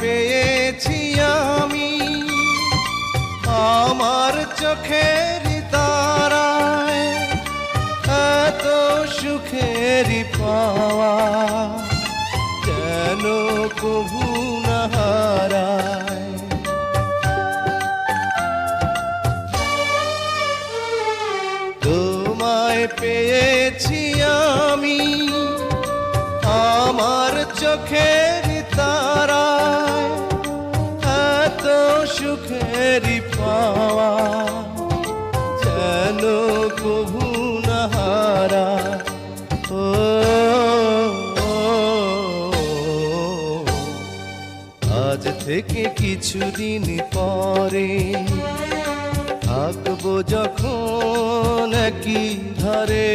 পেয়েছি আমি। আমার চোখের তারায় এত সুখের পাওয়া যেন কভু তোমায় পেয়েছি আমি। আমার চোখের তারায় সুখের পাওয়া যেন কভু না হারা। ও, ও, আজ থেকে কিছুদিন পরে থাকব যখন কি ধরে